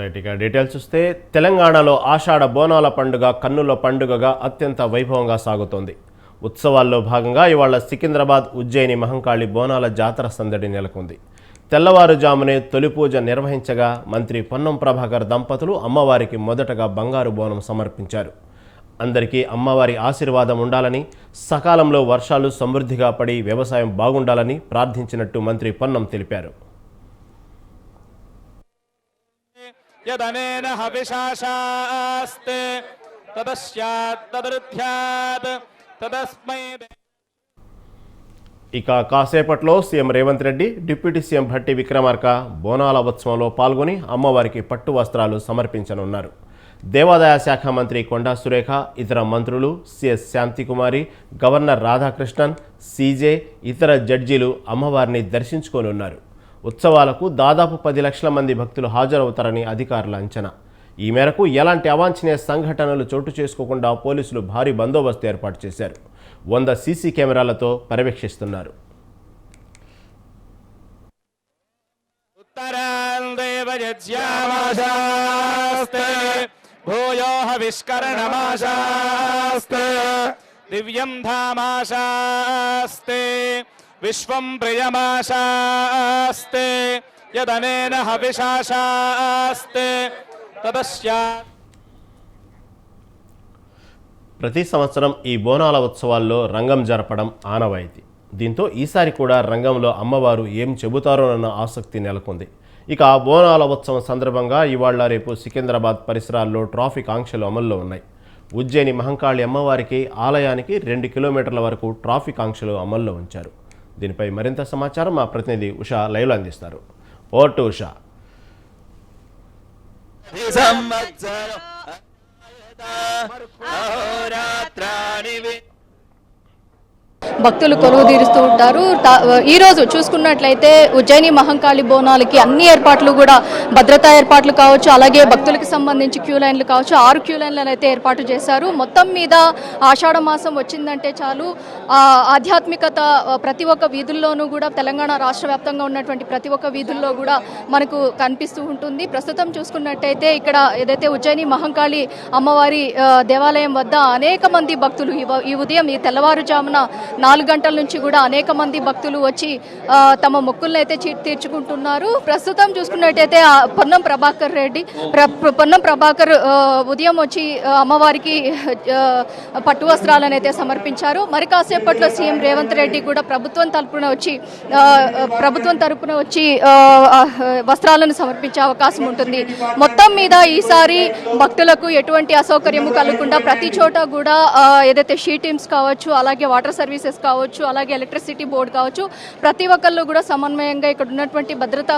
Right ఇక details చూస్తే తెలంగాణలో ఆషాఢ బోనాల పండుగ కన్నుల పండుగగా అత్యంత వైభవంగా సాగుతోంది. ఉత్సవాల్లో భాగంగా ఇవాళ సికింద్రాబాద్ ఉజ్జయిని మహంకాళి బోనాల జాతర సందడి నెలకొంది. తెల్లవారుజామునే తొలి పూజ నిర్వహించగా మంత్రి పొన్నం ప్రభాకర్ దంపతులు అమ్మవారికి మొదటగా బంగారు బోనం సమర్పించారు. అందరికీ అమ్మవారి ఆశీర్వాదం ఉండాలని సకాలంలో వర్షాలు సమృద్ధిగా పడి వ్యవసాయం బాగుండాలని ప్రార్థించినట్టు మంత్రి పొన్నం తెలిపారు. यदनेन हविषाशास्ते तदस्यात् तदृध्यात् तदस्मै दे- ఇక కాసేపట్లో CM Revanth Reddy deputy CM Bhatti Vikramarka బోనాల ఉత్సవంలో పాల్గొని అమ్మవారికి పట్టు వస్త్రాలు సమర్పించనున్నారు దేవాదాయ శాఖ మంత్రి కొండా సురేఖ ఇతర మంత్రులు CS Shanti Kumari governor Radhakrishnan CJ ఇతర జడ్జీలు అమ్మవారిని దర్శించుకోనున్నారు ఉత్సవాలకు దాదాపు పది లక్షల మంది భక్తులు హాజరవుతారని అధికారుల అంచనా. ఈ మేరకు ఎలాంటి అవాంఛనీయ సంఘటనలు చోటు చేసుకోకుండా పోలీసులు భారీ బందోబస్తు ఏర్పాటు చేశారు. వంద సీసీ కెమెరాలతో పర్యవేక్షిస్తున్నారు. దివ్యం ధామాశాస్తే విశ్వం ప్రియమాశాస్తే యదనేన తదశ్యా ప్రతి సంవత్సరం ఈ బోనాల ఉత్సవాల్లో రంగం జరపడం ఆనవాయితీ. దీంతో ఈసారి కూడా రంగంలో అమ్మవారు ఏం చెబుతారో అన్న ఆసక్తి నెలకొంది. ఇక బోనాల ఉత్సవం సందర్భంగా ఇవాళ రేపు సికింద్రాబాద్ పరిసరాల్లో ట్రాఫిక్ ఆంక్షలు అమల్లో ఉన్నాయి. ఉజ్జయిని మహంకాళి అమ్మవారికి ఆలయానికి రెండు కిలోమీటర్ల వరకు ట్రాఫిక్ ఆంక్షలు అమల్లో ఉంచారు. దీనిపై మరింత సమాచారం మా ప్రతినిధి ఉషా లైవ్లో అందిస్తారు ఓవర్ టు ఉషా సంవత్సరం వి- భక్తులు కొలువు తీరుస్తూ ఉంటారు. తా- ఈ రోజు చూసుకున్నట్లయితే ఉజ్జయిని మహంకాళి బోనాలకి అన్ని ఏర్పాట్లు కూడా భద్రతా ఏర్పాట్లు కావచ్చు అలాగే భక్తులకు సంబంధించి క్యూ లైన్లు కావచ్చు ఆరు క్యూ లైన్లను అయితే ఏర్పాటు చేశారు. మొత్తం మీద ఆషాఢ మాసం వచ్చిందంటే చాలు. ఆధ్యాత్మికత ప్రతి ఒక్క వీధుల్లోనూ కూడా తెలంగాణ రాష్ట్ర వ్యాప్తంగా ఉన్నటువంటి ప్రతి ఒక్క వీధుల్లో కూడా మనకు కనిపిస్తూ ఉంటుంది. ప్రస్తుతం చూసుకున్నట్టయితే ఇక్కడ ఏదైతే ఉజ్జయిని మహంకాళి అమ్మవారి దేవాలయం వద్ద అనేక మంది భక్తులు ఈ ఈ ఉదయం ఈ తెల్లవారుజామున నాలుగు గంటల నుంచి కూడా అనేక మంది భక్తులు వచ్చి తమ మొక్కులను అయితే తీర్చుకుంటున్నారు. ప్రస్తుతం చూసుకున్నట్టయితే పొన్నం ప్రభాకర్ రెడ్డి ప్ర- పొన్నం ప్రభాకర్ ఉదయం వచ్చి అమ్మవారికి పట్టు వస్త్రాలను అయితే సమర్పించారు. మరి కాసేపట్లో సీఎం రేవంత్ రెడ్డి కూడా ప్రభుత్వం తరపున వచ్చి ప్రభుత్వం తరపున వచ్చి వస్త్రాలను సమర్పించే అవకాశం ఉంటుంది. మొత్తం మీద ఈసారి భక్తులకు ఎటువంటి అసౌకర్యము కలగకుండా ప్రతి చోట కూడా ఏదైతే షీ టీమ్స్ కావచ్చు అలాగే వాటర్ సర్వీసెస్ కావచ్చు అలాగే ఎలక్ట్రిసిటీ బోర్డు కావచ్చు ప్రతి ఒక్కళ్ళు కూడా సమన్వయంగా ఇక్కడ ఉన్నటువంటి భద్రత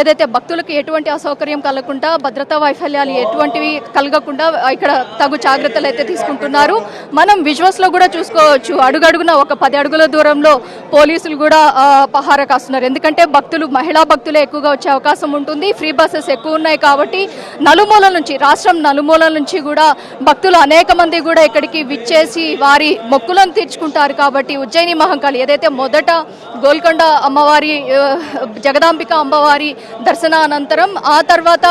ఏదైతే భక్తులకు ఎటువంటి అసౌకర్యం కలగకుండా భద్రతా వైఫల్యాలు ఎటువంటివి కలగకుండా ఇక్కడ తగు జాగ్రత్తలు అయితే తీసుకుంటున్నారు. మనం విజువల్స్లో కూడా చూసుకోవచ్చు. అడుగడుగున ఒక పది అడుగుల దూరంలో పోలీసులు కూడా పహార కాస్తున్నారు. ఎందుకంటే భక్తులు మహిళా భక్తులే ఎక్కువగా వచ్చే అవకాశం ఉంటుంది. ఫ్రీ బస్సెస్ ఎక్కువ ఉన్నాయి కాబట్టి నలుమూలల నుంచి రాష్ట్రం నలుమూలల నుంచి కూడా భక్తులు అనేక మంది కూడా ఇక్కడికి విచ్చేసి వారి మొక్కులను తీర్చుకుంటారు కాబట్టి ఉజ్జయిని మహంకాళి ఏదైతే మొదట గోల్కొండ అమ్మవారి జగదాంబిక అమ్మవారి దర్శనానంతరం ఆ తర్వాత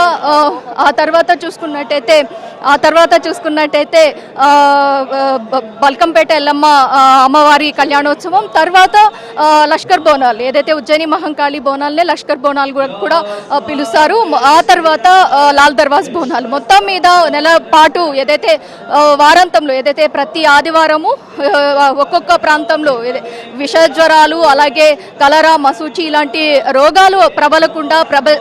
ఆ, తర్వాత చూసుకున్నట్టయితే ఆ తర్వాత చూసుకున్నట్టయితే బల్కంపేట ఎల్లమ్మ అమ్మవారి కళ్యాణోత్సవం తర్వాత లష్కర్ బోనాలు ఏదైతే ఉజ్జయిని మహంకాళి బోనాలనే లష్కర్ బోనాలు కూడా- కూడా పిలుస్తారు. ఆ తర్వాత లాల్ దర్వాజ్ బోనాలు. మొత్తం మీద నెల పాటు ఏదైతే వారాంతంలో ఏదైతే ప్రతి ఆదివారము ఒక్కొక్క ప్రాంతంలో విషజ్వరాలు విష జ్వరాలు అలాగే కలరా మసూచి ఇలాంటి రోగాలు ప్రబలకుండా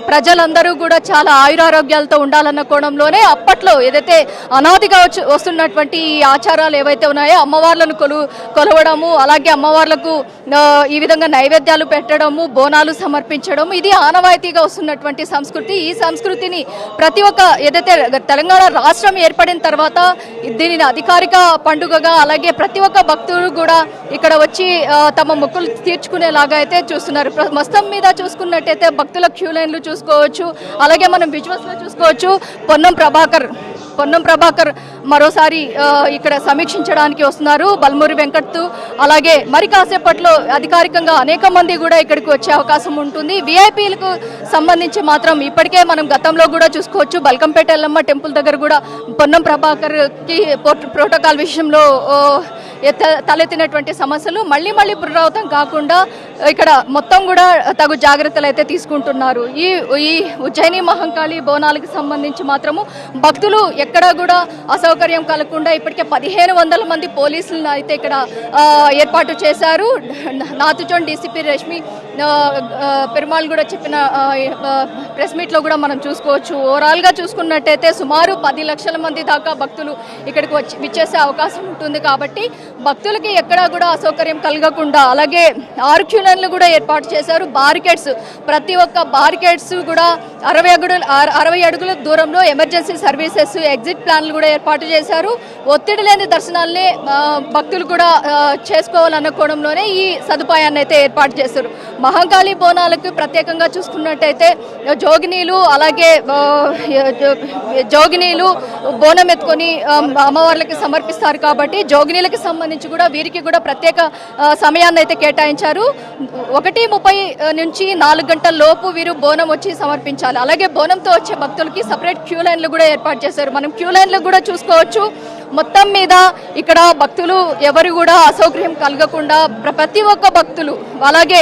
ప్రజలందరూ కూడా చాలా ఆయురారోగ్యాలతో ఉండాలన్న కోణంలోనే అప్పట్లో ఏదైతే అనాదిగా వస్తున్నటువంటి ఈ ఆచారాలు ఏవైతే ఉన్నాయో అమ్మవార్లను కొలు కొలవడము అలాగే అమ్మవార్లకు ఈ విధంగా నైవేద్యాలు పెట్టడము బోనాలు సమర్పించడం ఇది ఆనవాయితీగా వస్తున్నటువంటి సంస్కృతి. ఈ సంస్కృతిని ప్రతి ఒక్క ఏదైతే తెలంగాణ రాష్ట్రం ఏర్పడిన తర్వాత దీనిని అధికారిక పండుగగా అలాగే ప్రతి ఒక్క భక్తుడు కూడా ఇక్కడ వచ్చి తమ మొక్కులు తీర్చుకునేలాగా అయితే చూస్తున్నారు. మస్తం మొత్తం మీద చూసుకున్నట్టయితే భక్తుల క్యూ లైన్లు చూసుకోవచ్చు. అలాగే మనం విజువల్స్లో చూసుకోవచ్చు. పొన్నం ప్రభాకర్ పొన్నం ప్రభాకర్ మరోసారి ఇక్కడ సమీక్షించడానికి వస్తున్నారు. బల్మూరి వెంకట్ అలాగే మరి కాసేపట్లో అధికారికంగా అనేక మంది కూడా ఇక్కడికి వచ్చే అవకాశం ఉంటుంది. విఐపీలకు సంబంధించి మాత్రం ఇప్పటికే మనం గతంలో కూడా చూసుకోవచ్చు. బల్కంపేట ఎల్లమ్మ టెంపుల్ దగ్గర కూడా పొన్నం ప్రభాకర్కి ప్రోటోకాల్ విషయంలో ఎత్త- తలెత్తినటువంటి సమస్యలు. మళ్ళీ మళ్ళీ పునరావృతం కాకుండా ఇక్కడ మొత్తం కూడా తగు జాగ్రత్తలు అయితే తీసుకుంటున్నారు. ఈ ఈ ఉజ్జయిని మహంకాళి బోనాలకు సంబంధించి మాత్రము భక్తులు ఎక్కడా కూడా అసౌకర్యం కలగకుండా ఇప్పటికే పదిహేను వందల మంది పోలీసులను అయితే ఇక్కడ ఏర్పాటు చేశారు. నాతుచోన్ డీసీపీ రష్మి పెరుమాళ్ కూడా చెప్పిన ప్రెస్ మీట్లో కూడా మనం చూసుకోవచ్చు. ఓవరాల్గా చూసుకున్నట్టయితే సుమారు పది లక్షల మంది దాకా భక్తులు ఇక్కడికి వచ్చి విచ్చేసే అవకాశం ఉంటుంది కాబట్టి భక్తులకి ఎక్కడా కూడా అసౌకర్యం కలగకుండా అలాగే ఆరు క్యూ లైన్లు కూడా ఏర్పాటు చేశారు. బారికేడ్స్ ప్రతి ఒక్క బారికేడ్స్ కూడా అరవై అడుగుల అరవై అడుగుల దూరంలో ఎమర్జెన్సీ సర్వీసెస్ ఎగ్జిట్ ప్లాన్లు కూడా ఏర్పాటు చేశారు. ఒత్తిడి లేని దర్శనాల్ని భక్తులు కూడా చేసుకోవాలన్న కోణంలోనే ఈ సదుపాయాన్ని అయితే ఏర్పాటు చేశారు. మహంకాళి బోనాలకు ప్రత్యేకంగా చూసుకున్నట్టయితే జోగినీలు అలాగే జోగినీలు బోనం ఎత్తుకొని అమ్మవార్లకి సమర్పిస్తారు కాబట్టి జోగినీలకి సంబంధించి కూడా వీరికి కూడా ప్రత్యేక సమయాన్ని అయితే కేటాయించారు. ఒకటి ముప్పై నుంచి నాలుగు గంటల లోపు వీరు బోనం వచ్చి సమర్పించాలి. అలాగే బోనంతో వచ్చే భక్తులకి సపరేట్ క్యూ లైన్లు కూడా ఏర్పాటు చేశారు. మనం క్యూ లైన్లు కూడా చూసుకోవచ్చు. మొత్తం మీద ఇక్కడ భక్తులు ఎవరు కూడా అసౌకర్యం కలగకుండా ప్రతి ఒక్క భక్తులు అలాగే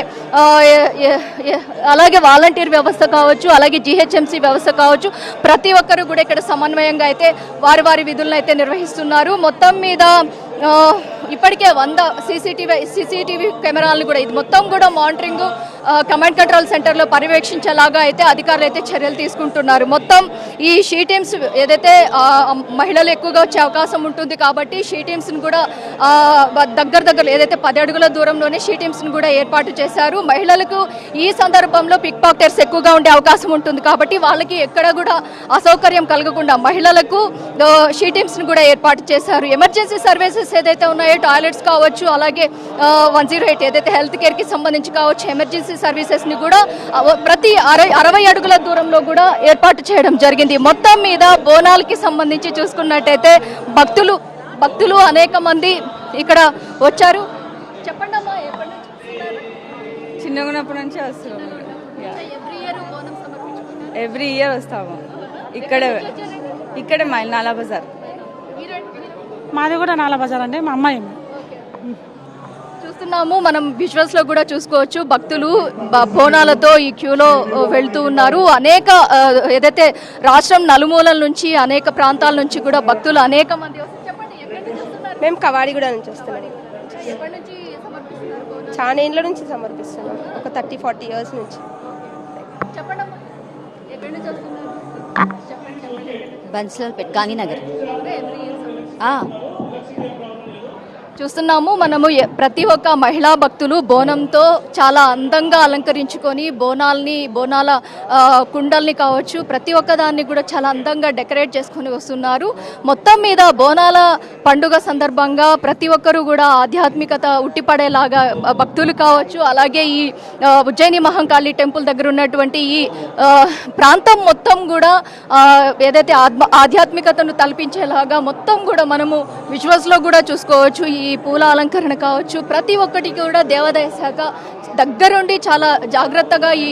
అలాగే వాలంటీర్ వ్యవస్థ కావచ్చు అలాగే జిహెచ్ఎంసీ వ్యవస్థ కావచ్చు ప్రతి ఒక్కరు కూడా ఇక్కడ సమన్వయంగా అయితే వారి వారి విధులను అయితే నిర్వహిస్తున్నారు. మొత్తం మీద ఇప్పటికే వంద సీసీటీవీ సీసీటీవీ కెమెరాలను కూడా ఇది మొత్తం కూడా మానిటరింగ్ కమాండ్ కంట్రోల్ సెంటర్లో పర్యవేక్షించేలాగా అయితే అధికారులు అయితే చర్యలు తీసుకుంటున్నారు. మొత్తం ఈ షీ టీమ్స్ ఏదైతే మహిళలు ఎక్కువగా వచ్చే అవకాశం ఉంటుంది కాబట్టి షీ టీమ్స్ని కూడా దగ్గర దగ్గర ఏదైతే పది అడుగుల దూరంలోనే షీ టీమ్స్ని కూడా ఏర్పాటు చేశారు. మహిళలకు ఈ సందర్భంలో పిక్ పాకెట్స్ ఎక్కువగా ఉండే అవకాశం ఉంటుంది కాబట్టి వాళ్ళకి ఎక్కడ కూడా అసౌకర్యం కలగకుండా మహిళలకు షీ టీమ్స్ని కూడా ఏర్పాటు చేశారు. ఎమర్జెన్సీ సర్వీసెస్ ఏదైతే ఉన్నాయో టాయిలెట్స్ కావచ్చు అలాగే వన్ జీరో ఎయిట్ ఏదైతే హెల్త్ కేర్కి సంబంధించి కావచ్చు ఎమర్జెన్సీ సర్వీసెస్ని కూడా ప్రతి అరవై అరవై అడుగుల దూరంలో కూడా ఏర్పాటు చేయడం జరిగింది. మొత్తం మీద బోనాలకి సంబంధించి చూసుకున్నట్టయితే భక్తులు భక్తులు అనేక మంది ఇక్కడ వచ్చారు. చెప్పండి అమ్మా ఎప్పటి నుంచి? చిన్నగా ఉన్నప్పటి నుంచి ఎవ్రీ ఇయర్ వస్తాము. ఇక్కడ ఇక్కడ మైల్నాలా బజార్. మాది కూడా నాలా బజార్ అండి మా అమ్మాయి చూస్తున్నాము మనం విజువల్స్లో కూడా చూసుకోవచ్చు భక్తులు బోనాలతో ఈ క్యూలో వెళ్తూ ఉన్నారు అనేక ఏదైతే రాష్ట్రం నలుమూలల నుంచి అనేక ప్రాంతాల నుంచి కూడా భక్తులు అనేక మంది వస్తారు. చెప్పండి ఎక్కడి నుంచి వస్తున్నారు? మేము కవాడిగూడ నుంచి వస్తున్నాం? చాలా ఏళ్ళ నుంచి సమర్పిస్తున్నాం ఒక థర్టీ ఫార్టీ ఇయర్స్ నుంచి చెప్పండి అమ్మా. ఎక్కడి నుంచి వస్తున్నారు? చెప్పండి, చెప్పండి. బన్స్లాల్పేట్ గాంధీనగర్ చూస్తున్నాము మనము ప్రతి ఒక్క మహిళా భక్తులు బోనంతో చాలా అందంగా అలంకరించుకొని బోనాల్ని బోనాల కుండల్ని కావచ్చు ప్రతి ఒక్క దాన్ని కూడా చాలా అందంగా డెకరేట్ చేసుకొని వస్తున్నారు. మొత్తం మీద బోనాల పండుగ సందర్భంగా ప్రతి ఒక్కరూ కూడా ఆధ్యాత్మికత ఉట్టిపడేలాగా భక్తులు కావచ్చు అలాగే ఈ ఉజ్జయిని మహంకాళి టెంపుల్ దగ్గర ఉన్నటువంటి ఈ ప్రాంతం మొత్తం కూడా ఏదైతే ఆత్మ ఆధ్యాత్మికతను తలపించేలాగా మొత్తం కూడా మనము విజువల్స్లో కూడా చూసుకోవచ్చు. ఈ ఈ పూల అలంకరణ కావచ్చు ప్రతి ఒక్కటి కూడా దేవాదాయ శాఖ దగ్గరుండి చాలా జాగ్రత్తగా ఈ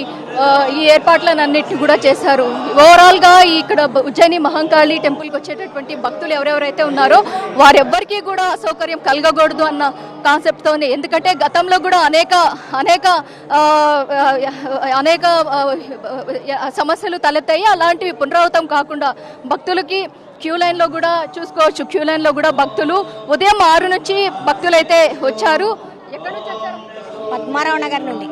ఈ ఏర్పాట్లను అన్నిటిని కూడా చేశారు. ఓవరాల్గా ఇక్కడ ఉజ్జయిని మహంకాళి టెంపుల్కి వచ్చేటటువంటి భక్తులు ఎవరెవరైతే ఉన్నారో వారెవ్వరికీ కూడా అసౌకర్యం కలగకూడదు అన్న కాన్సెప్ట్ ఉంది ఎందుకంటే గతంలో కూడా అనేక అనేక అనేక సమస్యలు తలెత్తాయి. అలాంటివి పునరావృతం కాకుండా భక్తులకి క్యూ లైన్లో కూడా చూసుకోవచ్చు. క్యూ లైన్లో కూడా భక్తులు ఉదయం ఆరు నుంచి భక్తులు అయితే వచ్చారు. ఎక్కడి నుంచి వచ్చారు? పద్మారావు నగర్ నుండి.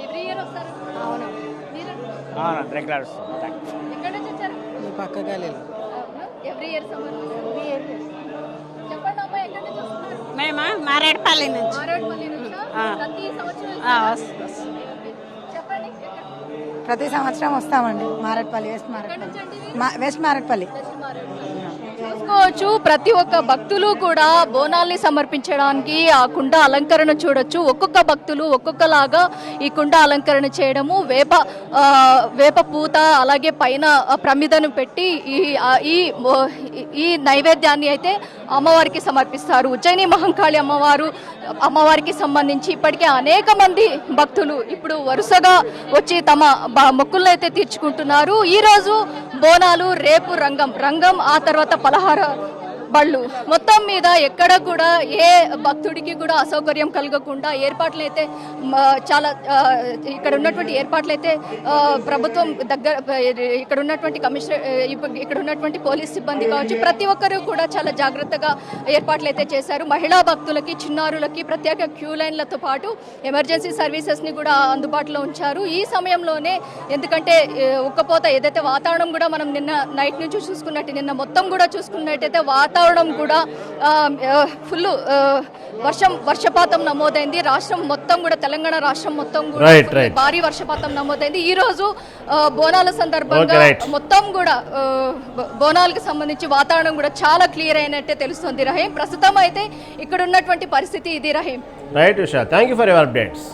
ఎవ్రీ ఇయర్ వస్తారు అవును రెగ్యులర్ ఎక్కడి నుంచి వచ్చారు? పక్క గలీలో ఎవ్రీ ఇయర్ చెప్పండి అమ్మా ఎక్కడి నుంచి వస్తున్నారు? మేమా? మారేడుపల్లి నుంచి. మారేడుపల్లి నుంచా? ఆ. ప్రతి సంవత్సరం ప్రతి సంవత్సరం వస్తామండి. మారేట్పల్లి వెస్ట్ ఎక్కడి మా వెస్ట్ మారట్పల్లి చూసుకోవచ్చు. ప్రతి ఒక్క భక్తులు కూడా బోనాల్ని సమర్పించడానికి ఆ కుండ అలంకరణ చూడొచ్చు. ఒక్కొక్క భక్తులు ఒక్కొక్కలాగా ఈ కుండ అలంకరణ చేయడము వేప వేప పూత అలాగే పైన ప్రమిదను పెట్టి ఈ ఈ ఈ నైవేద్యాన్ని అయితే అమ్మవారికి సమర్పిస్తారు. ఉజ్జయిని మహంకాళి అమ్మవారు అమ్మవారికి సంబంధించి ఇప్పటికే అనేక మంది భక్తులు ఇప్పుడు వరుసగా వచ్చి తమ మొక్కులను అయితే తీర్చుకుంటున్నారు. ఈ రోజు బోనాలు రేపు రంగం. రంగం ఆ తర్వాత పలహార బళ్ళు. మొత్తం మీద ఎక్కడ కూడా ఏ భక్తుడికి కూడా అసౌకర్యం కలగకుండా ఏర్పాట్లు అయితే చాలా ఇక్కడ ఉన్నటువంటి ఏర్పాట్లు అయితే ప్రభుత్వం దగ్గర ఇక్కడ ఉన్నటువంటి కమిషనర్ ఇక్కడ ఉన్నటువంటి పోలీస్ సిబ్బంది కావచ్చు ప్రతి ఒక్కరూ కూడా చాలా జాగ్రత్తగా ఏర్పాట్లు అయితే చేశారు. మహిళా భక్తులకి చిన్నారులకి ప్రత్యేక క్యూ లైన్లతో పాటు ఎమర్జెన్సీ సర్వీసెస్ని కూడా అందుబాటులో ఉంచారు. ఈ సమయంలోనే ఎందుకంటే ఉక్కపోత ఏదైతే వాతావరణం కూడా మనం నిన్న నైట్ నుంచి చూసుకున్నట్టు నిన్న మొత్తం కూడా చూసుకున్నట్టయితే వాతావరణం కూడా ఫుల్ వర్షం వర్షపాతం నమోదైంది. రాష్ట్రం మొత్తం కూడా తెలంగాణ రాష్ట్రం మొత్తం కూడా. భారీ వర్షపాతం నమోదైంది. ఈ రోజు బోనాల సందర్భంగా. మొత్తం కూడా బోనాలకు సంబంధించి వాతావరణం కూడా చాలా క్లియర్ అయినట్టే తెలుస్తుంది రహీం. ప్రస్తుతం అయితే ఇక్కడ ఉన్నటువంటి పరిస్థితి ఇది Rahim. Right Usha thank you for your updates